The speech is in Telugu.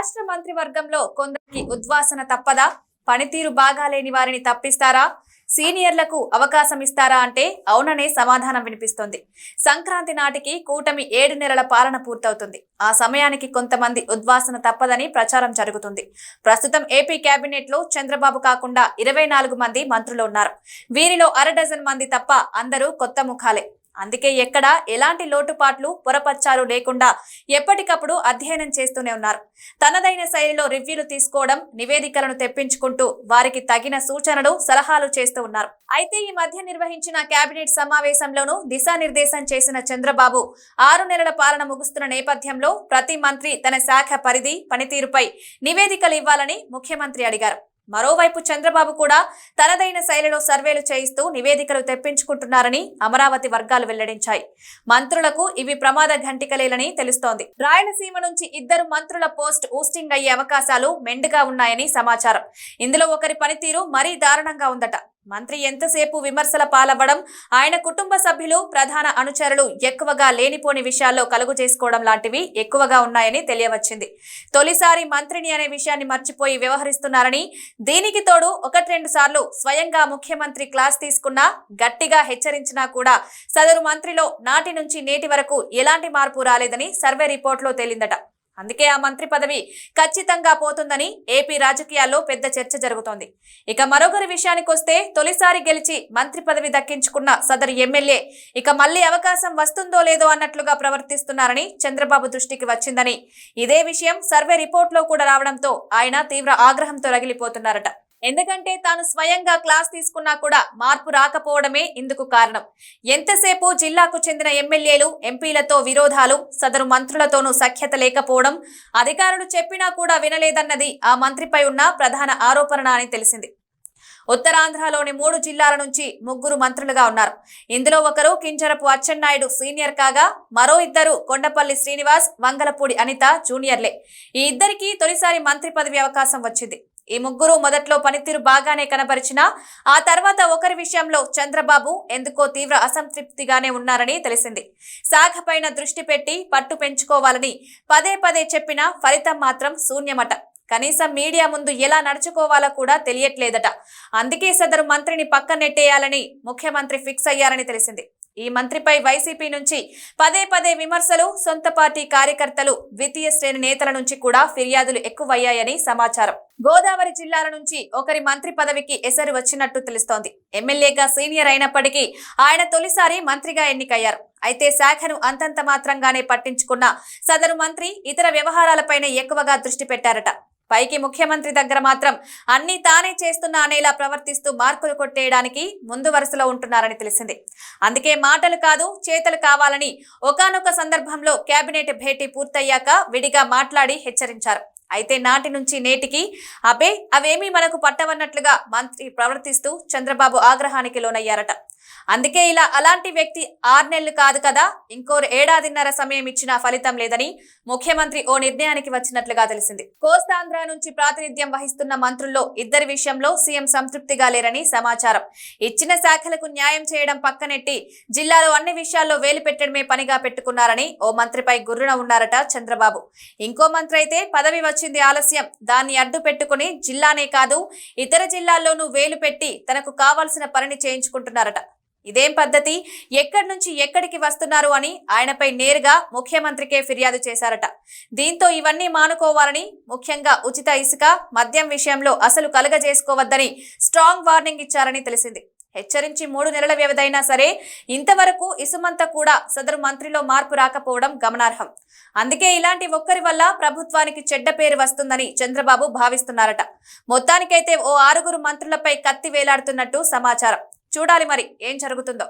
రాష్ట్ర మంత్రివర్గంలో కొందరికి ఉద్వాసన తప్పదా? పనితీరు బాగాలేని వారిని తప్పిస్తారా? సీనియర్లకు అవకాశం ఇస్తారా అంటే అవుననే సమాధానం వినిపిస్తోంది. సంక్రాంతి నాటికి కూటమి ఏడు నెలల పాలన పూర్తవుతుంది. ఆ సమయానికి కొంతమంది ఉద్వాసన తప్పదని ప్రచారం జరుగుతుంది. ప్రస్తుతం ఏపీ కేబినెట్లో చంద్రబాబు కాకుండా ఇరవై నాలుగు మంది మంత్రులు ఉన్నారు. వీరిలో అర డజన్ మంది తప్ప అందరూ కొత్త ముఖాలే. అందుకే ఎక్కడ ఎలాంటి లోటుపాట్లు పొరపచ్చాలు లేకుండా ఎప్పటికప్పుడు అధ్యయనం చేస్తూనే ఉన్నారు. తనదైన శైలిలో రివ్యూలు తీసుకోవడం నివేదికలను తెప్పించుకుంటూ వారికి తగిన సూచనలు సలహాలు చేస్తూ ఉన్నారు. అయితే ఈ మధ్య నిర్వహించిన కేబినెట్ సమావేశంలోనూ దిశానిర్దేశం చేసిన చంద్రబాబు ఆరు నెలల పాలన ముగుస్తున్న నేపథ్యంలో ప్రతి మంత్రి తన శాఖ పరిధి పనితీరుపై నివేదికలు ఇవ్వాలని ముఖ్యమంత్రి అడిగారు. మరోవైపు చంద్రబాబు కూడా తనదైన శైలిలో సర్వేలు చేయిస్తూ నివేదికలు తెప్పించుకుంటున్నారని అమరావతి వర్గాలు వెల్లడించాయి. మంత్రులకు ఇవి ప్రమాద ఘంటికలేలని తెలుస్తోంది. రాయలసీమ నుంచి ఇద్దరు మంత్రుల పోస్ట్ ఊస్టింగ్ అయ్యే అవకాశాలు మెండుగా ఉన్నాయని సమాచారం. ఇందులో ఒకరి పనితీరు మరీ దారుణంగా ఉందట. మంత్రి ఎంతసేపు విమర్శల పాలవ్వడం ఆయన కుటుంబ సభ్యులు ప్రధాన అనుచరులు ఎక్కువగా లేనిపోని విషయాల్లో కలుగు చేసుకోవడం లాంటివి ఎక్కువగా ఉన్నాయని తెలియవచ్చింది. తొలిసారి మంత్రిని అనే విషయాన్ని మర్చిపోయి వ్యవహరిస్తున్నారని దీనికి తోడు ఒకటి రెండు సార్లు స్వయంగా ముఖ్యమంత్రి క్లాస్ తీసుకున్నా గట్టిగా హెచ్చరించినా కూడా సదరు మంత్రిలో నాటి నుంచి నేటి వరకు ఎలాంటి మార్పు రాలేదని సర్వే రిపోర్టులో తేలిందట. అందుకే ఆ మంత్రి పదవి ఖచ్చితంగా పోతుందని ఏపీ రాజకీయాల్లో పెద్ద చర్చ జరుగుతోంది. ఇక మరొకరి విషయానికి వస్తే తొలిసారి గెలిచి మంత్రి పదవి దక్కించుకున్న సదరు ఎమ్మెల్యే ఇక మళ్ళీ అవకాశం వస్తుందో లేదో అన్నట్లుగా ప్రవర్తిస్తున్నారని చంద్రబాబు దృష్టికి వచ్చిందని. ఇదే విషయం సర్వే రిపోర్ట్లో కూడా రావడంతో ఆయన తీవ్ర ఆగ్రహంతో రగిలిపోతున్నారట. ఎందుకంటే తాను స్వయంగా క్లాస్ తీసుకున్నా కూడా మార్పు రాకపోవడమే ఇందుకు కారణం. ఎంతసేపు జిల్లాకు చెందిన ఎమ్మెల్యేలు ఎంపీలతో విరోధాలు సదరు మంత్రులతోనూ సఖ్యత లేకపోవడం అధికారులు చెప్పినా కూడా వినలేదన్నది ఆ మంత్రిపై ఉన్న ప్రధాన ఆరోపణ అని తెలిసింది. ఉత్తరాంధ్రలోని మూడు జిల్లాల నుంచి ముగ్గురు మంత్రులుగా ఉన్నారు. ఇందులో ఒకరు కింజరపు అచ్చెన్నాయుడు సీనియర్ కాగా మరో ఇద్దరు కొండపల్లి శ్రీనివాస్ వంగలపూడి అనిత జూనియర్లే. ఈ ఇద్దరికి తొలిసారి మంత్రి పదవి అవకాశం వచ్చింది. ఈ ముగ్గురు మొదట్లో పనితీరు బాగానే కనబరిచినా ఆ తర్వాత ఒకరి విషయంలో చంద్రబాబు ఎందుకో తీవ్ర అసంతృప్తిగానే ఉన్నారని తెలిసింది. సాగపైన పైన దృష్టి పెట్టి పట్టు పెంచుకోవాలని పదే పదే చెప్పినా ఫలితం మాత్రం శూన్యమట. కనీసం మీడియా ముందు ఎలా నడుచుకోవాలో కూడా తెలియట్లేదట. అందుకే సదరు మంత్రిని పక్క నెట్టేయాలని ముఖ్యమంత్రి ఫిక్స్ అయ్యారని తెలిసింది. ఈ మంత్రిపై వైసీపీ నుంచి పదే పదే విమర్శలు సొంత పార్టీ కార్యకర్తలు ద్వితీయ శ్రేణి నేతల నుంచి కూడా ఫిర్యాదులు ఎక్కువయ్యాయని సమాచారం. గోదావరి జిల్లాల నుంచి ఒకరి మంత్రి పదవికి ఎసరు వచ్చినట్టు తెలుస్తోంది. ఎమ్మెల్యేగా సీనియర్ అయినప్పటికీ ఆయన తొలిసారి మంత్రిగా ఎన్నికయ్యారు. అయితే శాఖను అంతంత మాత్రంగానే పట్టించుకున్న సదరు మంత్రి ఇతర వ్యవహారాలపైనే ఎక్కువగా దృష్టి పెట్టారట. పైకి ముఖ్యమంత్రి దగ్గర మాత్రం అన్ని తానే చేస్తున్నా అనేలా ప్రవర్తిస్తూ మార్కులు కొట్టేయడానికి ముందు వరుసలో ఉంటున్నారని తెలిసింది. అందుకే మాటలు కాదు చేతలు కావాలని ఒకనొక సందర్భంలో కేబినెట్ భేటీ పూర్తయ్యాక విడిగా మాట్లాడి హెచ్చరించారు. అయితే నాటి నుంచి నేటికి అబే అవేమీ మనకు పట్టవన్నట్లుగా మంత్రి ప్రవర్తిస్తూ చంద్రబాబు ఆగ్రహానికి లోనయ్యారట. అందుకే ఇలా అలాంటి వ్యక్తి ఆరు నెలలు కాదు కదా ఇంకో ఏడాదిన్నర సమయం ఇచ్చినా ఫలితం లేదని ముఖ్యమంత్రి ఓ నిర్ణయానికి వచ్చినట్లుగా తెలిసింది. కోస్తాంధ్ర నుంచి ప్రాతినిధ్యం వహిస్తున్న మంత్రుల్లో ఇద్దరి విషయంలో సీఎం సంతృప్తిగా లేరని సమాచారం. ఇచ్చిన శాఖలకు న్యాయం చేయడం పక్కనెట్టి జిల్లాలో అన్ని విషయాల్లో వేలు పెట్టడమే పనిగా పెట్టుకున్నారని ఓ మంత్రిపై గుర్రున ఉన్నారట చంద్రబాబు. ఇంకో మంత్రి అయితే పదవి వచ్చింది ఆలస్యం దాన్ని అడ్డు పెట్టుకుని జిల్లానే కాదు ఇతర జిల్లాల్లోనూ వేలు పెట్టి తనకు కావాల్సిన పనిని చేయించుకుంటున్నారట. ఇదేం పద్ధతి? ఎక్కడి నుంచి ఎక్కడికి వస్తున్నారు అని ఆయనపై నేరుగా ముఖ్యమంత్రికే ఫిర్యాదు చేశారట. దీంతో ఇవన్నీ మానుకోవాలని ముఖ్యంగా ఉచిత ఇసుక మద్యం విషయంలో అసలు కలుగజేసుకోవద్దని స్ట్రాంగ్ వార్నింగ్ ఇచ్చారని తెలిసింది. హెచ్చరించి మూడు నెలల వ్యవధైనా సరే ఇంతవరకు ఇసుమంతా కూడా సదరు మంత్రిలో మార్పు రాకపోవడం గమనార్హం. అందుకే ఇలాంటి ఒక్కరి వల్ల ప్రభుత్వానికి చెడ్డ పేరు వస్తుందని చంద్రబాబు భావిస్తున్నారట. మొత్తానికైతే ఓ ఆరుగురు మంత్రులపై కత్తి వేలాడుతున్నట్టు సమాచారం. చూడాలి మరి ఏం జరుగుతుందో.